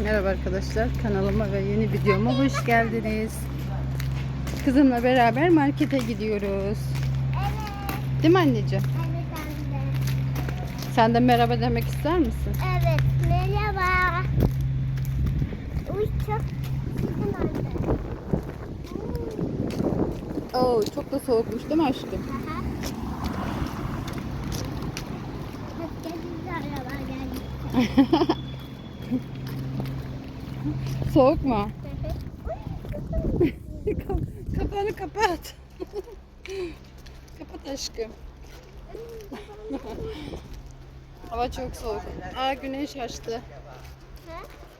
Merhaba arkadaşlar kanalıma ve yeni videoma hoş geldiniz. Kızımla beraber markete gidiyoruz. Evet. Değil mi anneciğim? Evet anne. Sen de merhaba demek ister misin? Evet. Merhaba. Uy çok sıkın anne. Oo çok da soğukmuş değil mi aşkım? Aha. Araba geldi. Soğuk mu? Kapağını kapat. kapat aşkım. Hava çok soğuk. Aa güneş açtı.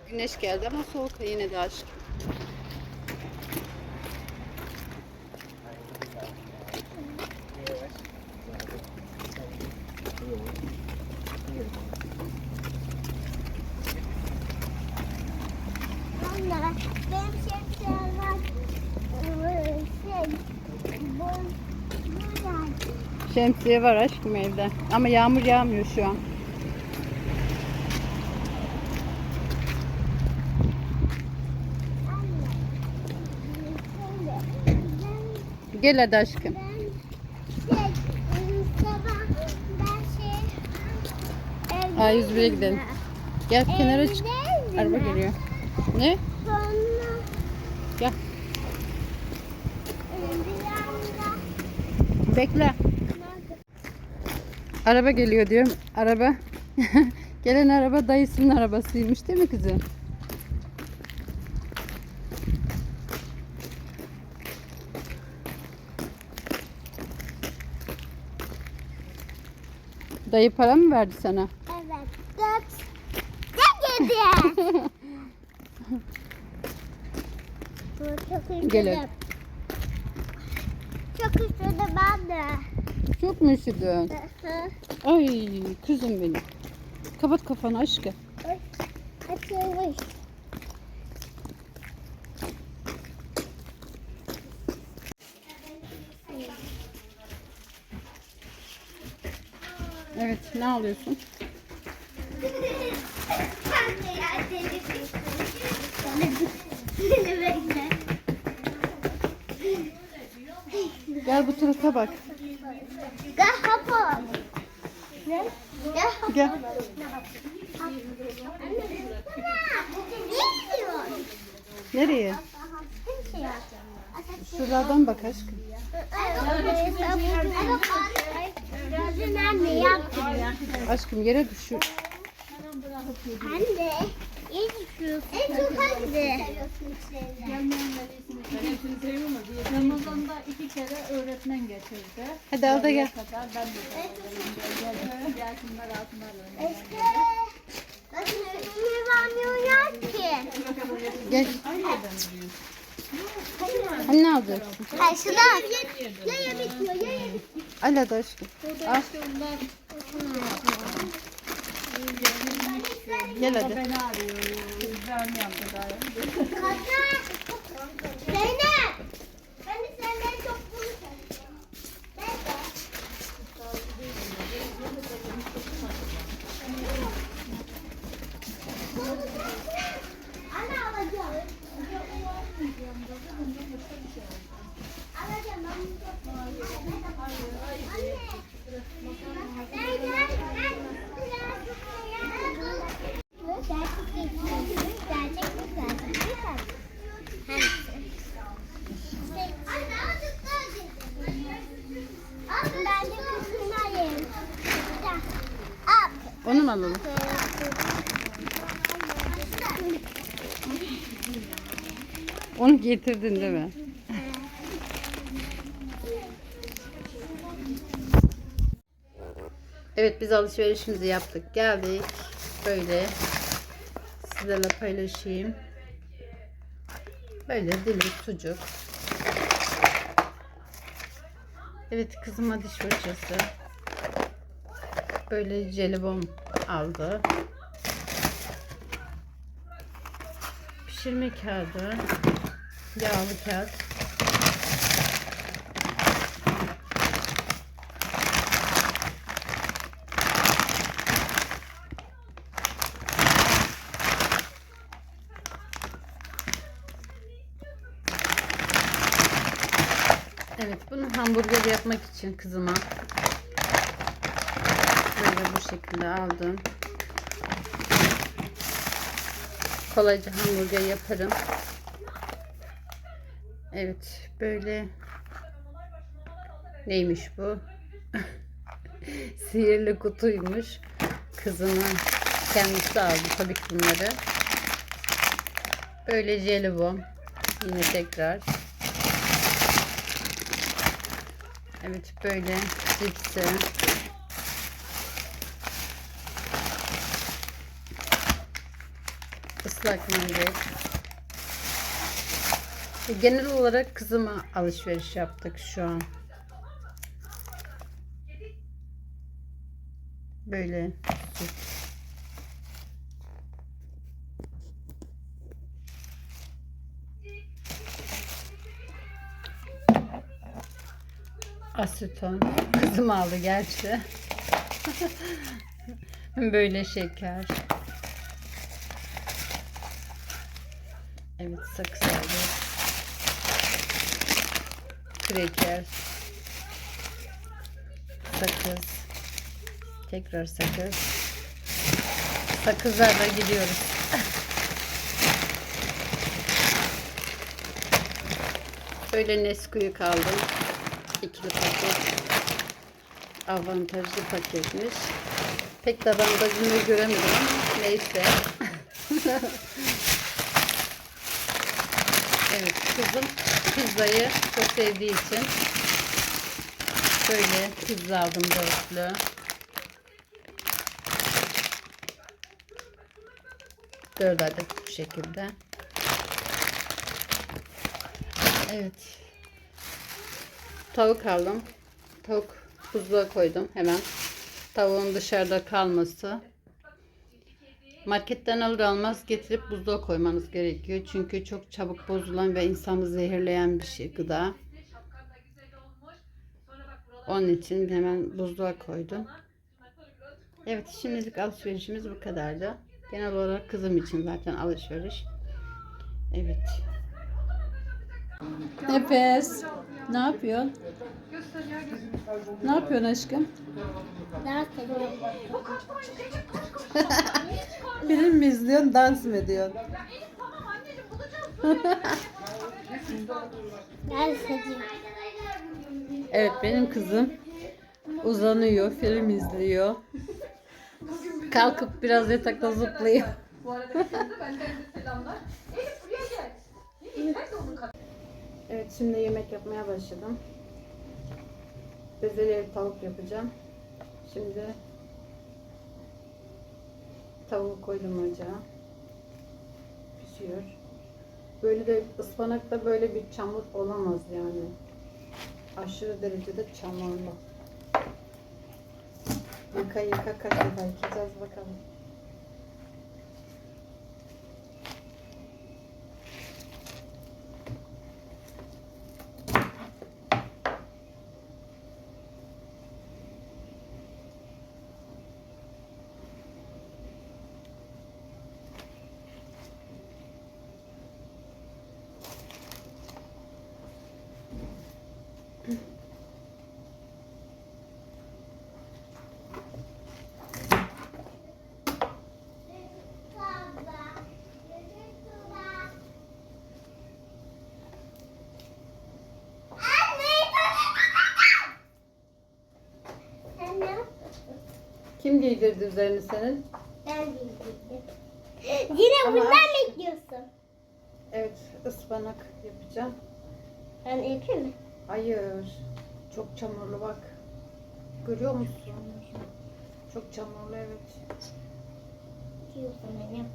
Güneş geldi ama soğuk yine de aşkım. Anne benim şemsiyem var. Şey. Bu. Bu yani. Şemsiye var aşkım evde. Ama yağmur yağmıyor şu an. Gel hadi aşkım. Şey, ıı, sabah ben şey evde Aa, 101'e gidelim. Gel kenara çık. Araba geliyor. Ne? Sonra Gel. ıı, bir anda Bekle. Araba geliyor diyorum. Araba. Gelen araba dayısının arabasıymış değil mi kızım? Dayı para mı verdi sana? evet dört ne dedi? Bu çok üzüldüm. Gelin. Çok de. Çok mu üşüdün? Ay kızım benim. Kapat kafanı aşkım. Açılmış. Evet ne alıyorsun? Gel bu tarafa bak. Gel hapa. Ne? Gel hapa. Gel. Nereye? Şuradan bak aşkım. Gözün anne yaptırıyor. Aşkım yere düşür. Anne. İyi düşüyorsun. En çok hangisi? Ramazan'da iki kere öğretmen getirdi. Hadi al da gel. kadar ben de geldim. Gelsinler altınlar öyle. İşte. Bakın önümü vermiyorlar ki. Gel. Hani ne alacaksın? Hayır şunu al. Yaya bitiyor, yaya bitiyor. Al hadi aşkım. Al. Gel hadi. Beni arıyor. Zeynep. Ben de senden çok bunu seviyorum. Ben de. Anne alacağım. Alacağım ben bunu çok seviyorum. Anne. Zeynep. Gerçek mi? Gerçek mi? Hangisi? Anne azıcık daha getir. Ben de kızını alayım. Up. Onu mu alalım? Onu getirdin değil mi? Evet biz alışverişimizi yaptık. Geldik. Böyle sizlerle paylaşayım. Böyle dilim sucuk. Evet kızıma diş fırçası. Böyle jelibon aldı. Pişirme kağıdı. Yağlı kağıt. Evet bunu hamburger yapmak için kızıma böyle bu şekilde aldım. Kolayca hamburger yaparım. Evet böyle neymiş bu? Sihirli kutuymuş. Kızımın kendisi aldı tabii ki bunları. Böyle jelibon. Yine tekrar. Evet böyle cipsi. Islak mendil. E, Genel olarak kızıma alışveriş yaptık şu an. Böyle. Aseton. Kızım aldı gerçi. Böyle şeker. Evet sakız aldı. Kreker. Sakız. Tekrar sakız. Sakızlarla gidiyoruz. Böyle Nesquik aldım. İkili paket. Avantajlı paketmiş. Pek de avantajını göremedim ama neyse. evet kızım pizzayı çok sevdiği için böyle pizza aldım dörtlü. Dört adet bu şekilde. Evet. Tavuk aldım. Tavuk buzluğa koydum hemen. Tavuğun dışarıda kalması. Marketten alır almaz getirip buzluğa koymanız gerekiyor. Çünkü çok çabuk bozulan ve insanı zehirleyen bir şey gıda. Onun için hemen buzluğa koydum. Evet şimdilik alışverişimiz bu kadardı. Genel olarak kızım için zaten alışveriş. Evet. Nefes. Ne yapıyorsun? Ne yapıyorsun aşkım? Daha seviyorum. Film mi izliyorsun, dans mı ediyorsun? Daha seviyorum. Evet benim kızım uzanıyor, film izliyor. Kalkıp biraz yatakta zıplıyor. Evet şimdi yemek yapmaya başladım. Bezelye tavuk yapacağım. Şimdi tavuğu koydum ocağa. Pişiyor. Böyle de ıspanakta böyle bir çamur olamaz yani. Aşırı derecede çamurlu. Yıka yıka kaç yıkayacağız bakalım. Anne. Kim giydirdi üzerini senin? Ben bildim. Yine Ama bundan bekliyorsun. Evet ıspanak yapacağım. Ben yapayım mı? Hayır. Çok çamurlu bak. Görüyor musun? Çok çamurlu evet. Diyorsun ben yapayım.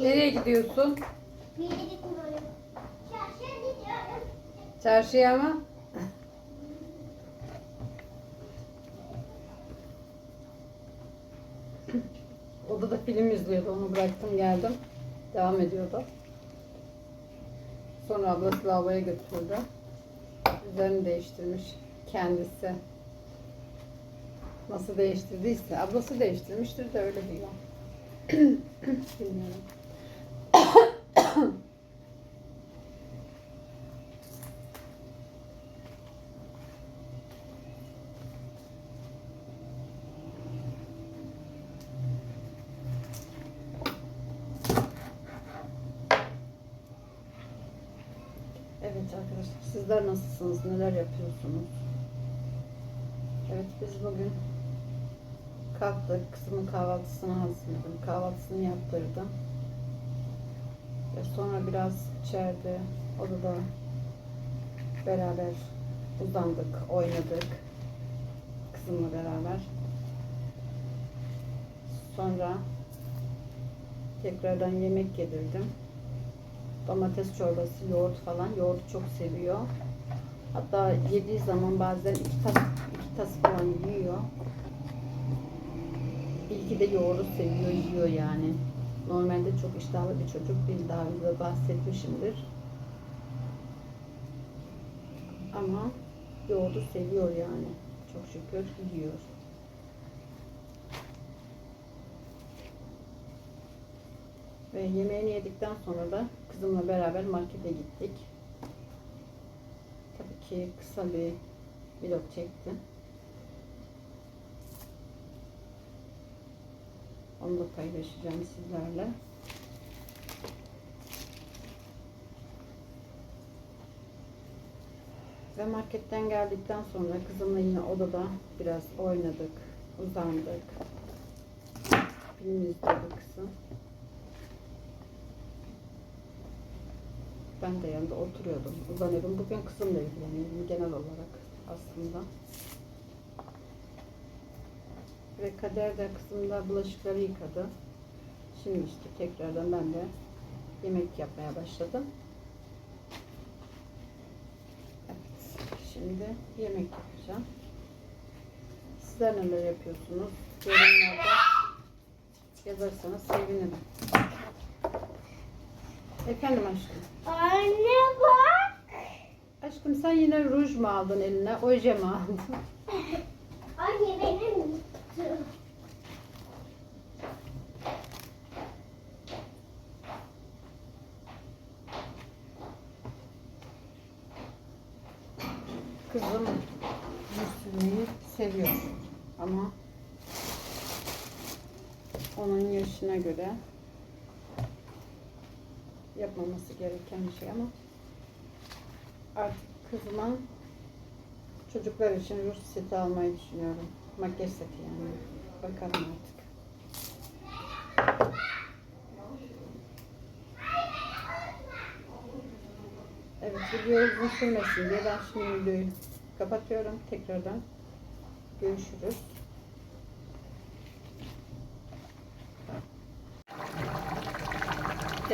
Nereye gidiyorsun? Bir yere gitmiyorum. Çarşıya gidiyorum. Çarşıya mı? Odada film izliyordu. Onu bıraktım geldim. Devam ediyordu. Sonra ablası lavaboya götürdü. Üzerini değiştirmiş kendisi. Nasıl değiştirdiyse. Ablası değiştirmiştir de öyle diyor. Bilmiyorum. Evet arkadaşlar sizler nasılsınız? Neler yapıyorsunuz? Evet biz bugün kalktık. Kızımın kahvaltısını hazırladım. Kahvaltısını yaptırdım. Ve sonra biraz içeride odada beraber uzandık, oynadık. Kızımla beraber. Sonra tekrardan yemek yedirdim domates çorbası, yoğurt falan. Yoğurdu çok seviyor. Hatta yediği zaman bazen iki tas, iki tas falan yiyor. İlki de yoğurdu seviyor, yiyor yani. Normalde çok iştahlı bir çocuk değil. Daha önce bahsetmişimdir. Ama yoğurdu seviyor yani. Çok şükür yiyor. Ve yemeğini yedikten sonra da kızımla beraber markete gittik. Tabii ki kısa bir vlog çektim. Onu da paylaşacağım sizlerle. Ve marketten geldikten sonra kızımla yine odada biraz oynadık, uzandık. Film izledi kızım. Ben de yanında oturuyordum, uzanıyordum. Bugün kızımla ilgileniyorum genel olarak aslında. Ve Kader de kızım da bulaşıkları yıkadı. Şimdi işte tekrardan ben de yemek yapmaya başladım. Evet, şimdi yemek yapacağım. Sizler neler yapıyorsunuz? Yorumlarda yazarsanız sevinirim. Efendim aşkım. Anne bak. Aşkım sen yine ruj mu aldın eline, oje mi aldın? Anne benim. Kızım sürmeyi seviyor ama onun yaşına göre yapmaması gereken bir şey ama artık kızıma çocuklar için ruj seti almayı düşünüyorum. Makyaj seti yani. Bakalım artık. Evet video uzun diye ben şimdi videoyu kapatıyorum. Tekrardan görüşürüz.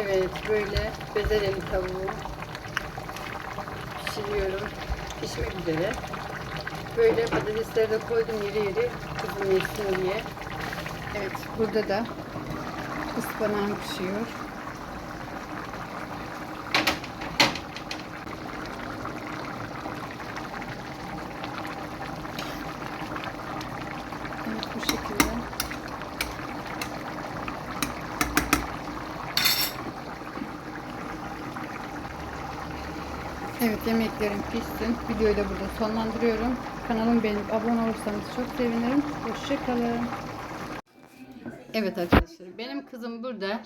Evet böyle bezelyeli tavuğu pişiriyorum. Pişmek üzere. Böyle patatesleri de koydum yeri yeri kızım yesin diye. Evet burada da ıspanağım pişiyor. Evet bu şekilde. Evet yemeklerim pişsin. Videoyu da burada sonlandırıyorum. Kanalımı beğenip abone olursanız çok sevinirim. Hoşçakalın. Evet arkadaşlar benim kızım burada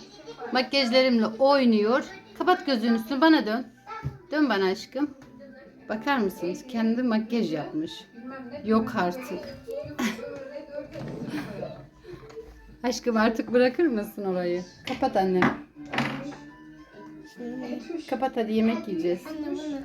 makyajlarımla oynuyor. Kapat gözünün üstünü bana dön. Dön bana aşkım. Bakar mısınız? Kendi makyaj yapmış. Yok artık. Aşkım artık bırakır mısın orayı? Kapat annem. Kapat hadi yemek yiyeceğiz. Anne bunu.